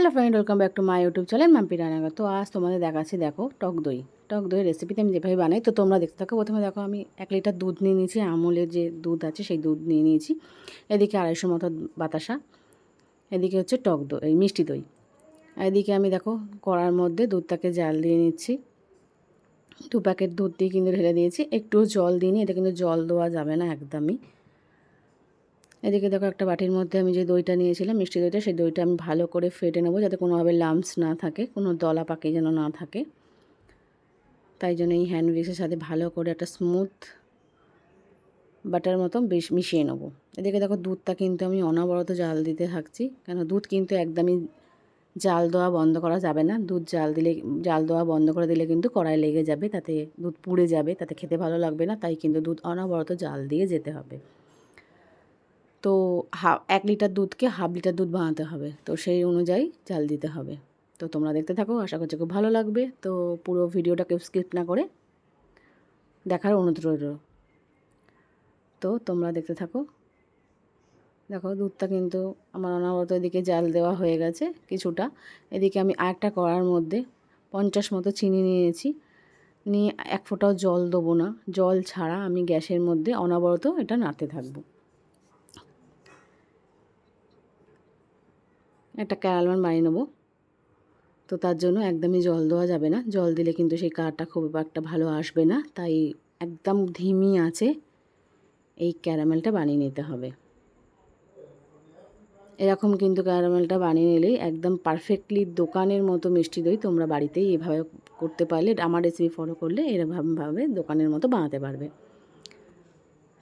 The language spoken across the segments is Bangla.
Hello friend welcome back to my YouTube channel Mampi Ranaga তো আজ তোমাদের দেখাচ্ছি, দেখো, টক দই। টক দই রেসিপিতে আমি যেভাবে বানাই, তো তোমরা দেখতে থাকো। প্রথমে দেখো, আমি এক লিটার দুধ নিয়ে নিয়েছি। আমুলের যে দুধ আছে, সেই দুধ নিয়ে নিয়েছি। এদিকে আড়াইশো মতো বাতাসা। এদিকে হচ্ছে টক দই, এই মিষ্টি দই। এদিকে আমি দেখো, কড়ার মধ্যে দুধটাকে জাল দিয়ে নিচ্ছি। দু প্যাকেট দুধ দিয়ে কিন্তু ঢেলে দিয়েছি। একটু জল দিইনি এটা কিন্তু জল দেওয়া যাবে না একদমই। এদিকে দেখো একটা বাটির মধ্যে আমি যে দইটা নিয়েছিলাম, মিষ্টি দইটা, সেই দইটা আমি ভালো করে ফেটে নেব যাতে কোনোভাবে লাম্পস না থাকে, কোনো দলা পাকি যেন না থাকে। তাই জন্য এই হ্যান্ড উইক্সের সাথে ভালো করে একটা স্মুথ বাটার মতো বেশ মিশিয়ে নেব। এদিকে দেখো দুধটা কিন্তু আমি অনবরত জাল দিতে থাকছি, কেন দুধ কিন্তু একদমই জাল দেওয়া বন্ধ করা যাবে না। দুধ জাল দিলে, জাল দেওয়া বন্ধ করে দিলে কিন্তু কড়াই লেগে যাবে, তাতে দুধ পুড়ে যাবে, তাতে খেতে ভালো লাগবে না, তাই কিন্তু দুধ অনবরত জাল দিয়ে যেতে হবে। তো হা, এক লিটার দুধকে হাফ লিটার দুধ বানাতে হবে। তো সেই অনুযায়ী চাল দিতে হবে। তো তোমরা দেখতে থাকো, আশা করছি খুব ভালো লাগবে। তো পুরো ভিডিওটাকে স্কিপ না করে দেখার অনুরোধ রইল। তো তোমরা দেখতে থাকো। দেখো দুধটা কিন্তু আমার অনাবরত এদিকে জাল দেওয়া হয়ে গেছে কিছুটা। এদিকে আমি আরেকটা কড়ার মধ্যে পঞ্চাশ মতো চিনি নিয়েছি। নিয়ে এক ফোঁটাও জল দেবো না। জল ছাড়া আমি গ্যাসের মধ্যে অনাবরত এটা নাড়তে থাকব। একটা ক্যারালমান বানিয়ে নেব। তো তার জন্য একদমই জল দেওয়া যাবে না। জল দিলে কিন্তু সেই কারটা খুব একটা ভালো আসবে না। তাই একদম ধিমি আছে এই ক্যারামেলটা বানিয়ে নিতে হবে। এরকম কিন্তু ক্যারামেলটা বানিয়ে নিলেই একদম পারফেক্টলি দোকানের মতো মিষ্টি দই তোমরা বাড়িতেই এভাবে করতে পারলে, আমার রেসিপি ফলো করলে এরকমভাবে দোকানের মতো বানাতে পারবে।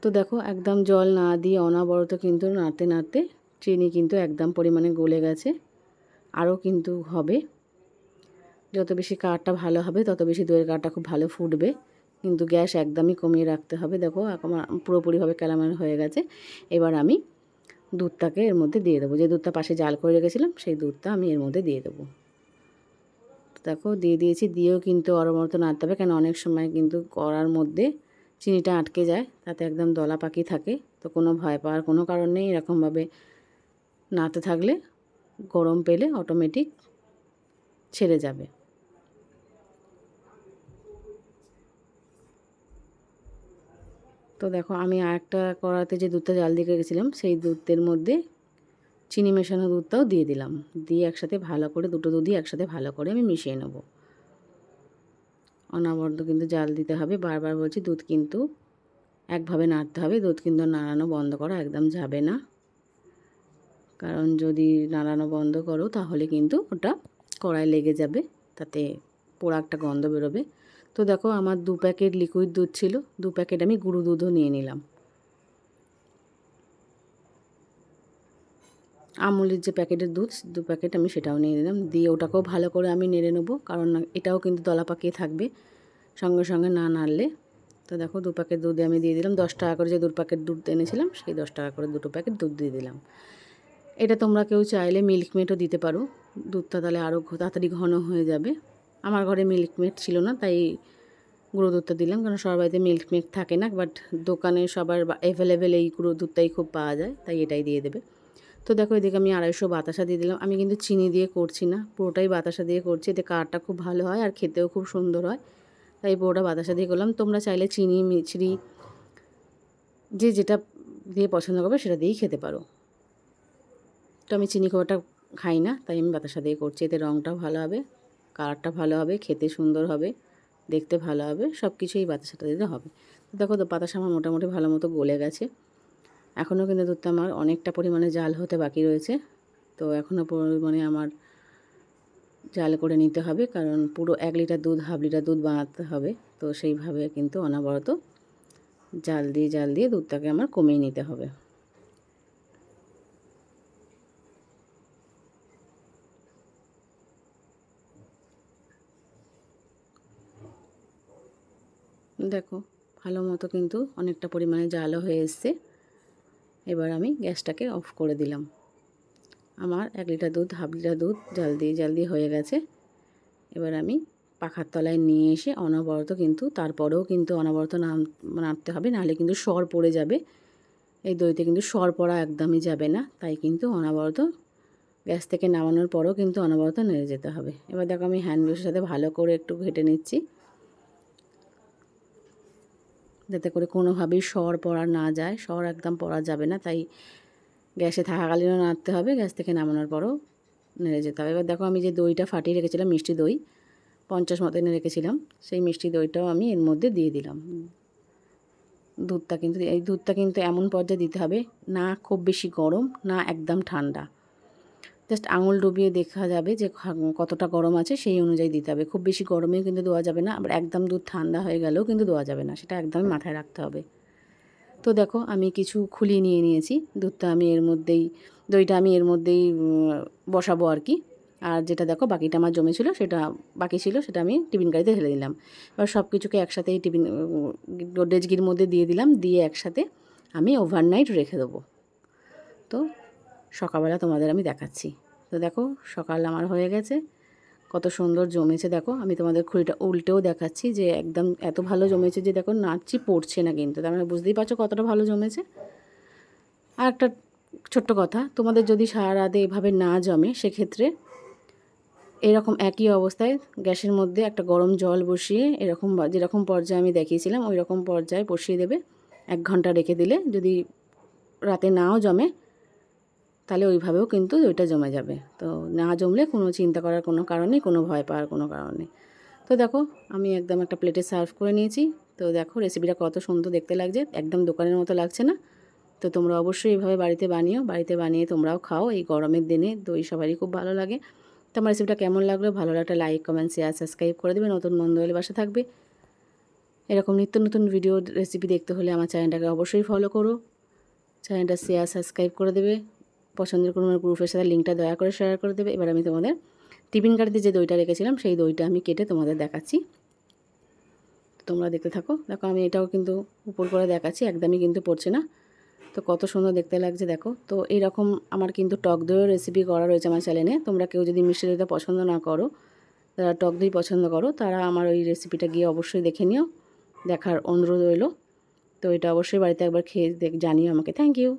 তো দেখো একদম জল না দিয়ে অনাবরত কিন্তু নাড়তে নাড়তে চিনি কিন্তু একদম পরিমাণে গলে গেছে। আরও কিন্তু হবে। যত বেশি কাঠটা ভালো হবে, তত বেশি দইয়ের কাঠটা খুব ভালো ফুটবে। কিন্তু গ্যাস একদমই কমিয়ে রাখতে হবে। দেখো আমার পুরোপুরিভাবে ক্যালামেল হয়ে গেছে। এবার আমি দুধটাকে এর মধ্যে দিয়ে দেবো। যে দুধটা পাশে জাল করে রেখেছিলাম, সেই দুধটা আমি এর মধ্যে দিয়ে দেবো। দেখো, দিয়ে দিয়েছি। দিয়েও কিন্তু অরমরত নাড়তে হবে, কেন অনেক সময় কিন্তু করার মধ্যে চিনিটা আটকে যায়। তাতে একদম দলা পাকি থাকে। তো কোনো ভয় পাওয়ার কোনো কারণ নেই। এরকমভাবে নাতে থাকলে গরম পেলে অটোমেটিক ছেড়ে যাবে। তো দেখো আমি আরেকটা কড়াতে যে দুধটা জাল দিয়ে রেখেছিলাম, সেই দুধের মধ্যে চিনি মেশানো দুধটাও দিয়ে দিলাম। দিয়ে একসাথে ভালো করে দুটো দুধই একসাথে ভালো করে আমি মিশিয়ে নেব। অনাবর্ত কিন্তু জাল দিতে হবে। বারবার বলছি, দুধ কিন্তু একভাবে নাড়তে হবে। দুধ কিন্তু নাড়ানো বন্ধ করা একদম যাবে না। কারণ যদি নাড়ানো বন্ধ করো, তাহলে কিন্তু ওটা কড়াই লেগে যাবে, তাতে পোড়া একটা গন্ধ বেরোবে। তো দেখো, আমার দু প্যাকেট লিকুইড দুধ ছিল, দু প্যাকেট আমি গুঁড়ো দুধও নিয়ে নিলাম। আমুলের যে প্যাকেটের দুধ, দু প্যাকেট আমি সেটাও নিয়ে নিলাম। দিয়ে ওটাকেও ভালো করে আমি নেড়ে নেব, কারণ এটাও কিন্তু দলা পাকিয়ে থাকবে, সঙ্গে সঙ্গে না নাড়লে। তো দেখো, দু প্যাকেট দুধে আমি দিয়ে দিলাম। দশ টাকা করে যে দু প্যাকেট দুধ এনেছিলাম, সেই দশ টাকা করে দুটো প্যাকেট দুধ দিয়ে দিলাম। এটা তোমরা কেউ চাইলে মিল্কমেটও দিতে পারো। দুধটা তাহলে আরও তাড়াতাড়ি ঘন হয়ে যাবে। আমার ঘরে মিল্কমেট ছিল না, তাই গুঁড়ো দুধটা দিলাম, কারণ সবার বাড়িতে মিল্কমেট থাকে না বাট দোকানে সবার অ্যাভেলেবেল এই গুঁড়ো দুধটাই খুব পাওয়া যায়, তাই এটাই দিয়ে দেবে। তো দেখো, এদিকে আমি আড়াইশো বাতাসা দিয়ে দিলাম। আমি কিন্তু চিনি দিয়ে করছি না, পুরোটাই বাতাসা দিয়ে করছি। এতে কারটা খুব ভালো হয় আর খেতেও খুব সুন্দর হয়, তাই পুরোটা বাতাসা দিয়ে করলাম। তোমরা চাইলে চিনি, মিছরি, যে যেটা দিয়ে পছন্দ করবে সেটা দিয়েই খেতে পারো। তো আমি চিনি খাওয়াটা খাই না, তাই আমি বাতাসা দিয়ে করছি। এতে রঙটাও ভালো হবে কালারটা ভালো হবে, খেতে সুন্দর হবে, দেখতে ভালো হবে সব কিছুই বাতাসাটা দিতে হবে। তো দেখো তো বাতাসা আমার মোটামুটি ভালো মতো গলে গেছে। এখনও কিন্তু দুধটা আমার অনেকটা পরিমাণে জাল হতে বাকি রয়েছে। তো এখনও পরিমাণে আমার জাল করে নিতে হবে, কারণ পুরো এক লিটার দুধ, হাফ লিটার দুধ বানাতে হবে। তো সেইভাবে কিন্তু অনবরত জাল দিয়ে জাল দিয়ে দুধটাকে আমার কমিয়ে নিতে হবে। দেখো, ভালো মতো কিন্তু অনেকটা পরিমাণে জালও হয়ে এসছে। এবার আমি গ্যাসটাকে অফ করে দিলাম। আমার এক লিটার দুধ, হাফ লিটার দুধ জাল দিয়ে জাল দিয়ে হয়ে গেছে। এবার আমি পাখার তলায় নিয়ে এসে অনবরত কিন্তু, তারপরেও কিন্তু অনবরত নাম, নাড়তে হবে, নাহলে কিন্তু সর পড়ে যাবে। এই দইতে কিন্তু সর পড়া একদমই যাবে না, তাই কিন্তু অনবরত গ্যাস থেকে নামানোর পরও কিন্তু অনবরত নেড়ে যেতে হবে। এবার দেখো, আমি হ্যান্ড সাথে ভালো করে একটু ঘেটে নিচ্ছি। যাতে করে কোনোভাবেই সর পড়া না যায়। সর একদম পড়া যাবে না, তাই গ্যাসে থাকাকালীনও নাড়তে হবে, গ্যাস থেকে নামানোর পরও নেড়ে যেতে হবে। এবার দেখো আমি যে দইটা ফাটিয়ে রেখেছিলাম, মিষ্টি দই, পঞ্চাশ মতো এনে রেখেছিলাম, সেই মিষ্টি দইটাও আমি এর মধ্যে দিয়ে দিলাম। দুধটা কিন্তু, এই দুধটা কিন্তু এমন পর্যায়ে দিতে হবে, না খুব বেশি গরম, না একদম ঠান্ডা। জাস্ট আঙুল ডুবিয়ে দেখা যাবে যে কতটা গরম আছে সেই অনুযায়ী দিতে হবে। খুব বেশি গরমেও কিন্তু দেওয়া যাবে না আবার একদম দুধ ঠান্ডা হয়ে গেলেও কিন্তু দেওয়া যাবে না সেটা একদমই মাথায় রাখতে হবে। তো দেখো আমি কিছু খুলিয়ে নিয়ে নিয়েছি দুধটা আমি এর মধ্যেই দইটা আমি এর মধ্যেই বসাবো আর কি। আর যেটা দেখো বাকিটা আমার জমেছিল সেটা বাকি ছিল সেটা আমি টিফিন গাড়িতে ঢেলে দিলাম। এবার সব কিছুকে একসাথে এই টিফিন গোডরেজগির মধ্যে দিয়ে দিলাম দিয়ে একসাথে আমি ওভারনাইট রেখে দেবো। তো সকালবেলা তোমাদের আমি দেখাচ্ছি। তো দেখো, সকাল আমার হয়ে গেছে। কত সুন্দর জমেছে, দেখো। আমি তোমাদের খুঁড়িটা উল্টেও দেখাচ্ছি যে একদম এত ভালো জমেছে যে দেখো নাচি পড়ছে না কিন্তু। তার মানে বুঝতেই পারছ কতটা ভালো জমেছে। আর একটা ছোট্ট কথা, তোমাদের যদি সারা রাতে এভাবে না জমে, সেক্ষেত্রে এরকম একই অবস্থায় গ্যাসের মধ্যে একটা গরম জল বসিয়ে এরকম যেরকম পর্যায়ে আমি দেখিয়েছিলাম ওই রকম পর্যায়ে বসিয়ে দেবে। এক ঘণ্টা রেখে দিলে যদি রাতে নাও জমে তাহলে ওইভাবেও কিন্তু ওইটা জমে যাবে। তো না জমলে কোনো চিন্তা করার কোনো কারণ কোনো ভয় পাওয়ার কোনো কারণ তো দেখো, আমি একদম একটা প্লেটে সার্ভ করে নিয়েছি। তো দেখো রেসিপিটা কত সুন্দর দেখতে লাগছে। একদম দোকানের মতো লাগছে না। তো তোমরা অবশ্যই এইভাবে বাড়িতে বানিও। বাড়িতে বানিয়ে তোমরাও খাও। এই গরমের দিনে দই সবারই খুব ভালো লাগে। তো আমার রেসিপিটা কেমন লাগল? ভালো লাগলে লাইক কমেন্ট শেয়ার সাবস্ক্রাইব করে দেবে। নতুন বন্ধু হলে বাসা থাকবে। এরকম নিত্য নতুন ভিডিও রেসিপি দেখতে হলে আমার চ্যানেলটাকে অবশ্যই ফলো করো। চ্যানেলটা শেয়ার সাবস্ক্রাইব করে দেবে। পছন্দের কোনো গ্রুপের সাথে লিঙ্কটা দয়া করে শেয়ার করে দেবে। এবার আমি তোমাদের টিফিন কার্ডে যে দইটা রেখেছিলাম, সেই দইটা আমি কেটে তোমাদের দেখাচ্ছি। তোমরা দেখতে থাকো। দেখো, আমি এটাও কিন্তু উপর করে দেখাচ্ছি, একদমই কিন্তু পড়ছে না। তো কত সুন্দর দেখতে লাগছে, দেখো। তো এইরকম আমার কিন্তু টক দইয়ের রেসিপি করা রয়েছে আমার চ্যানেলে তোমরা কেউ যদি মিষ্টি দইটা পছন্দ না করো, যারা টক দই পছন্দ করো, তারা আমার ওই রেসিপিটা গিয়ে অবশ্যই দেখে নিও। দেখার অনুরোধ রইল। তো এটা অবশ্যই বাড়িতে একবার খেয়ে দেখ, জানিও আমাকে। Thank you